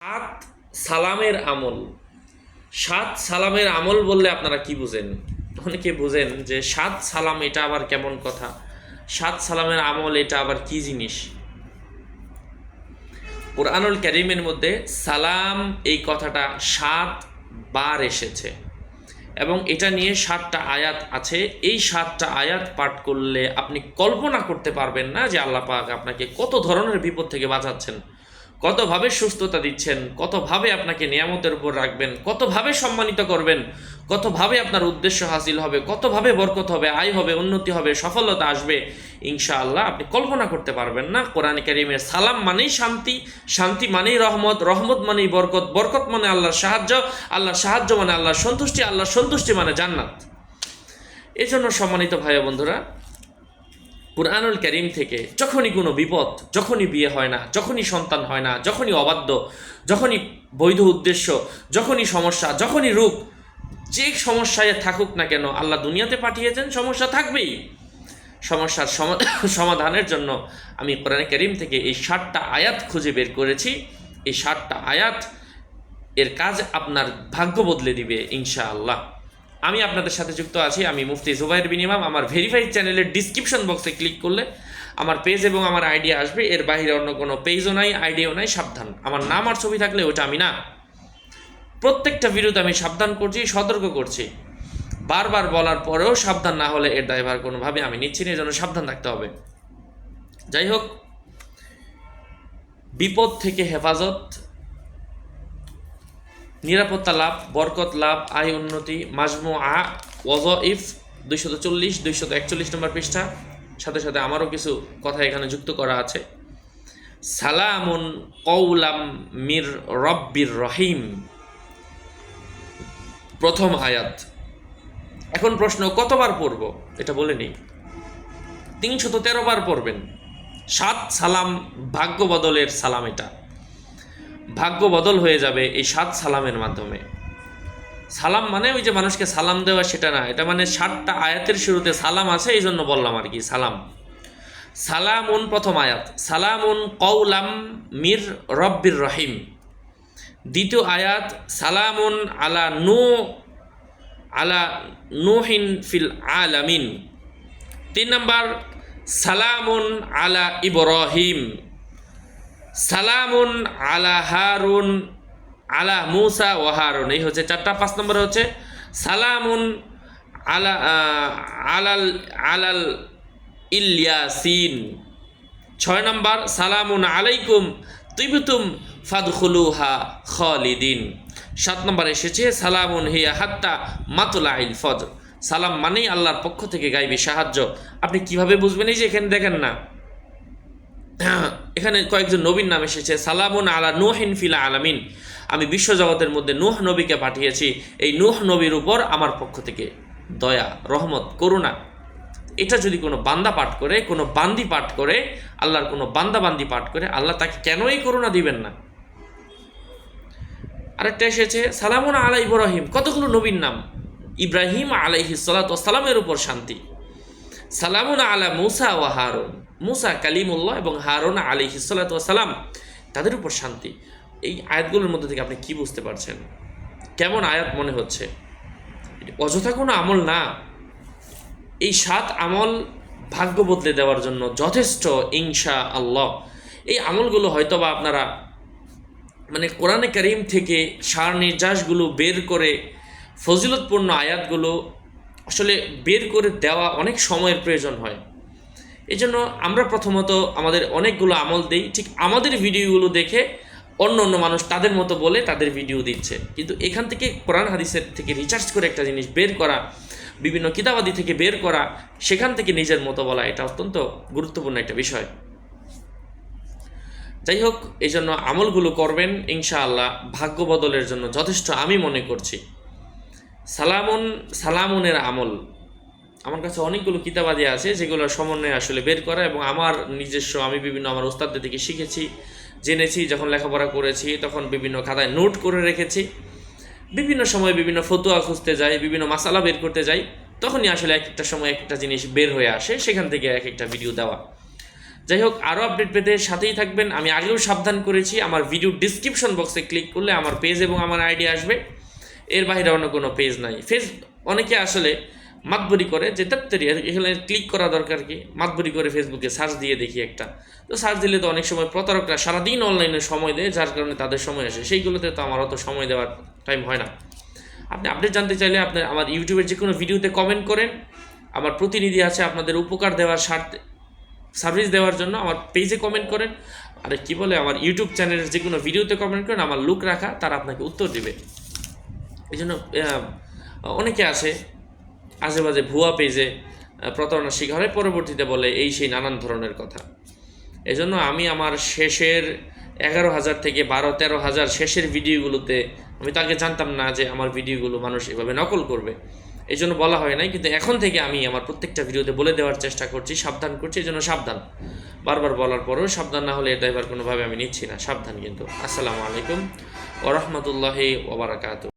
সাত সালামের আমল। সাত সালামের আমল বললে আপনারা কি বুঝেন? অনেকে বুঝেন যে সাত সালাম এটা আবার কেমন কথা? সাত সালামের আমল এটা আবার কি জিনিস? কোরআনুল ক্যারিমের মধ্যে সালাম এই কথাটা সাত বার এসেছে। এবং এটা নিয়ে সাতটা আয়াত আছে। এই সাতটা আয়াত পাঠ করলে আপনি কল্পনা করতে পারবেন না যে আল্লাহ পাক আপনাকে কত ধরনের বিপদ থেকে বাঁচাচ্ছেন। কতভাবে সুস্থতা দিচ্ছেন, কতভাবে আপনাকে নিয়ামতের উপর রাখবেন, কতভাবে সম্মানিত করবেন, কতভাবে আপনার উদ্দেশ্য হাসিল হবে, কতভাবে বরকত হবে, আয় হবে, উন্নতি হবে, সফলতা আসবে, ইনশাআল্লাহ আপনি কল্পনা করতে পারবেন না। কোরআন কারিমের সালাম মানেই শান্তি শান্তি মানেই রহমত রহমত মানেই বরকত বরকত মানে আল্লাহর সাহায্য আল্লাহর সাহায্য মানে আল্লাহর সন্তুষ্টি আল্লাহর সন্তুষ্টি মানে জান্নাত। এজন্য সম্মানিত ভাই বন্ধুরা কুরআনুল করিম থেকে যখনই কোনো বিপদ, যখনই বিয়ে হয় না, যখনই সন্তান হয় না, যখনই অবাধ্য, যখনই বৈধ উদ্দেশ্য, যখনই সমস্যা, যখনই রূপ, যে সমস্যায় থাকুক না কেন আল্লাহ দুনিয়াতে পাঠিয়েছেন, সমস্যা থাকবেই। সমস্যার সমাধানের জন্য আমি কোরআন করিম থেকে এই ষাটটা আয়াত খুঁজে বের করেছি। এই ষাটটা আয়াত এর কাজ আপনার ভাগ্য বদলে দিবে, ইনশাআল্লাহ। আমি আপনাদের সাথে যুক্ত আছি, আমি মুফতি জুবাইর বিন ইমাম। আমার ভেরিফাইড চ্যানেলের ডিসক্রিপশন বক্সে ক্লিক করলে আমার পেজ এবং আমার আইডিয়া আসবে। এর বাইরে অন্য কোনো পেজও নাই আইডিয়াও নাই, সাবধান। আমার নাম আর ছবি থাকলে ওটা আমি না। প্রত্যেকটা ভিডিওতে আমি সাবধান করছি, সতর্ক করছি। বারবার বলার পরেও সাবধান না হলে এর দায়ভার কোনোভাবে আমি নিচ্ছি না এজন্য সাবধান থাকতে হবে। যাই হোক, বিপদ থেকে হেফাজত নিরাপত্তা লাভ, বরকত লাভ, আয় উন্নতি মাজমু আ ওয়াজ ইফ দুইশত চল্লিশ, দুইশত একচল্লিশ নম্বর পৃষ্ঠা। সাথে সাথে আমারও কিছু কথা এখানে যুক্ত করা আছে। সালামুন কৌলাম মির রব্বির রহিম। প্রথম আয়াত। এখন প্রশ্ন, কতবার পড়ব? এটা বলে নেই। তিনশত তেরো বার পড়বেন। সাত সালাম, ভাগ্য বদলের সালাম এটা। ভাগ্য বদল হয়ে যাবে এই সাত সালামের মাধ্যমে। সালাম মানে ওই যে মানুষকে সালাম দেওয়া সেটা না, এটা মানে সাতটা আয়াতের শুরুতে সালাম আছে, এই জন্য বললাম আর কি, সালাম। সালামুন প্রথম আয়াত, সালামুন কৌলাম মির রব্বির রহিম। দ্বিতীয় আয়াত, সালামুন আলা নু, আলা নুহিন ফিল আলামিন। তিন নম্বর, সালামুন আলা ইব্রাহিম। সালামুন আলা হারুন আলা মুসা ও হারুন। এই হচ্ছে চারটা, পাঁচ নম্বরে হচ্ছে সালামুন আলা আলাল আলাল ইলিয়াসিন। ছয় নম্বর, সালামুন আলাইকুম তিবতুম ফাদখুলুহা খালিদিন। সাত নম্বর এসেছে, সালামুন হিয়া হাত্তা মাতুলা আইল ফজর। সালাম মানেই আল্লাহর পক্ষ থেকে গাইবি সাহায্য। আপনি কীভাবে বুঝবেন? এই যে এখানে দেখেন না। এখানে কয়েকজন নবীর নাম এসেছে, সালামুন আলা নুহিন ফিলা আলামিন। আমি বিশ্বজগতের মধ্যে নূহ নবীকে পাঠিয়েছি, এই নূহ নবীর উপর আমার পক্ষ থেকে দয়া, রহমত, করুণা। এটা যদি কোনো বান্দা পাঠ করে, কোনো বান্দি পাঠ করে, আল্লাহর কোনো বান্দা বান্দি পাঠ করে, আল্লাহ তাকে কেনই করুণা দিবেন না? আরেকটা এসেছে, সালামুন আলা ইব্রাহিম, কতগুলো নবীর নাম? ইব্রাহিম আলাইহি সালামের উপর শান্তি। সালামুন আলা মুসা ও হারুন। মুসা কালিমুল্লাহ এবং হারুন আলী সালাম তাদের উপর শান্তি। এই আয়াতগুলোর মধ্যে থেকে আপনি কি বুঝতে পারছেন? কেমন আয়াত মনে হচ্ছে? অযথা কোনো আমল না। এই সাত আমল ভাগ্য বদলে দেওয়ার জন্য যথেষ্ট ইনশা আল্লাহ এই আমলগুলো হয়তো বা আপনারা মানে কোরআনে করিম থেকে সার নির্যাসগুলো বের করে ফজিলতপূর্ণ আয়াতগুলো আসলে বের করে দেওয়া অনেক সময়ের প্রয়োজন হয়। এই জন্য আমরা প্রথমত আমাদের অনেকগুলো আমল দিই। ঠিক আমাদের ভিডিওগুলো দেখে অন্য অন্য মানুষ তাদের মতো বলে তাদের ভিডিও দিচ্ছে। কিন্তু এখান থেকে কোরআন হাদিসের থেকে রিচার্জ করে একটা জিনিস বের করা, বিভিন্ন কিতাবাদি থেকে বের করা, সেখান থেকে নিজের মতো বলা, এটা অত্যন্ত গুরুত্বপূর্ণ একটা বিষয়। যাই হোক এই জন্য আমলগুলো করবেন, ইনশাআল্লাহ ভাগ্য বদলের জন্য যথেষ্ট আমি মনে করছি। সালামুন, সালামুনের আমল। আমার কাছে অনেকগুলো কিতাবাদি আছে, যেগুলো সমন্বয়ে আসলে বের করা এবং আমার নিজস্ব, আমি বিভিন্ন আমার ওস্তাদদের থেকে শিখেছি, জেনেছি, যখন লেখাপড়া করেছি, তখন বিভিন্ন খাতায় নোট করে রেখেছি। বিভিন্ন সময় বিভিন্ন ফতুয়া খুঁজতে যাই, বিভিন্ন মাসালা বের করতে যাই, তখনই আসলে এক একটা সময় এক একটা জিনিস বের হয়ে আসে, সেখান থেকে এক একটা ভিডিও দেওয়া। যাই হোক, আরও আপডেট পেতে সাথেই থাকবেন। আমি আগেও সাবধান করেছি, আমার ভিডিও ডিসক্রিপশন বক্সে ক্লিক করলে আমার পেজ এবং আমার আইডি আসবে। এর বাইরে অন্য কোনো পেজ নাই। ফেস অনেকে আসলে মাতবরি করে, যে তাত্তারি এখানে ক্লিক করা দরকার কি? মাতবরি করে ফেসবুকে সার্চ দিয়ে দেখি একটা। তো সার্চ দিলে তো অনেক সময় প্রতারকরা সারাদিন অনলাইনে সময় দেয়, যার কারণে তাদের সময় আসে। সেইগুলোতে তো আমার অত সময় দেওয়ার টাইম হয় না। আপনি আপডেট জানতে চাইলে আপনি আমার ইউটিউবের যে কোনো ভিডিওতে কমেন্ট করেন। আমার প্রতিনিধি আছে আপনাদের উপকার দেওয়ার স্বার্থে সার্ভিস দেওয়ার জন্য আমার পেজে কমেন্ট করেন। আরে কি বলে, আমার ইউটিউব চ্যানেলের যে কোনো ভিডিওতে কমেন্ট করেন, আমার লুক রাখা, তারা আপনাকে উত্তর দেবে। এই জন্য অনেকে আসে আজে বাজে ভুয়া পেজে প্রতারণার শিকার হয়, পরবর্তীতে বলে এই সেই নানান ধরনের কথা। এজন্য আমি আমার শেষের এগারো হাজার থেকে বারো, তেরো হাজার শেষের ভিডিওগুলোতে, আমি তাকে জানতাম না যে আমার ভিডিওগুলো মানুষ এভাবে নকল করবে। এই জন্য বলা হয় নাই, কিন্তু এখন থেকে আমি আমার প্রত্যেকটা ভিডিওতে বলে দেওয়ার চেষ্টা করছি, সাবধান করছি এই জন্য সাবধান। বারবার বলার পরেও সাবধান না হলে এটা এবার কোনোভাবে আমি নিচ্ছি না, সাবধান কিন্তু। আসসালামু আলাইকুম ওরহমতুল্লাহি ওবরাকাতু